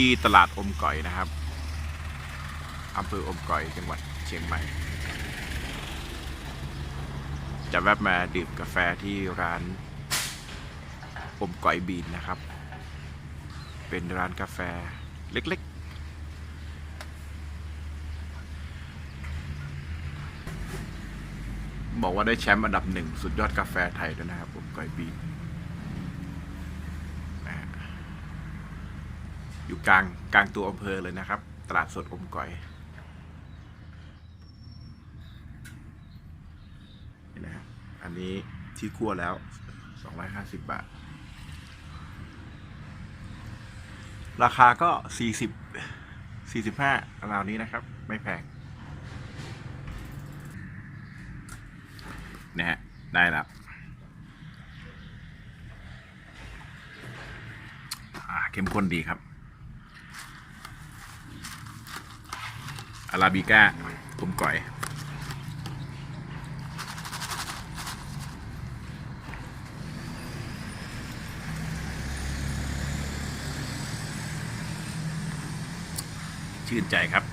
ที่ตลาดอมก่อยนะครับอำเภออมก่อยจังหวัดเชียงใหม่ จะแวะมาดื่มกาแฟที่ร้านอมก่อยบีนนะครับ เป็นร้านกาแฟเล็กๆ บอกว่าได้แชมป์อันดับหนึ่งสุดยอดกาแฟไทยด้วยนะครับอมก่อยบีนนะฮะ อยู่กลางกลางตัวอำเภอเลยนะครับ ตลาดสดอมก่อยนี่นะครับอันนี้ที่คั่วแล้ว 250 บาท ราคาก็ 40 45ราวนี้นะครับ ไม่แพงนะฮะได้แล้วเข้มข้นดีครับ อาราบิก้าผมก่อยชื่นใจครับ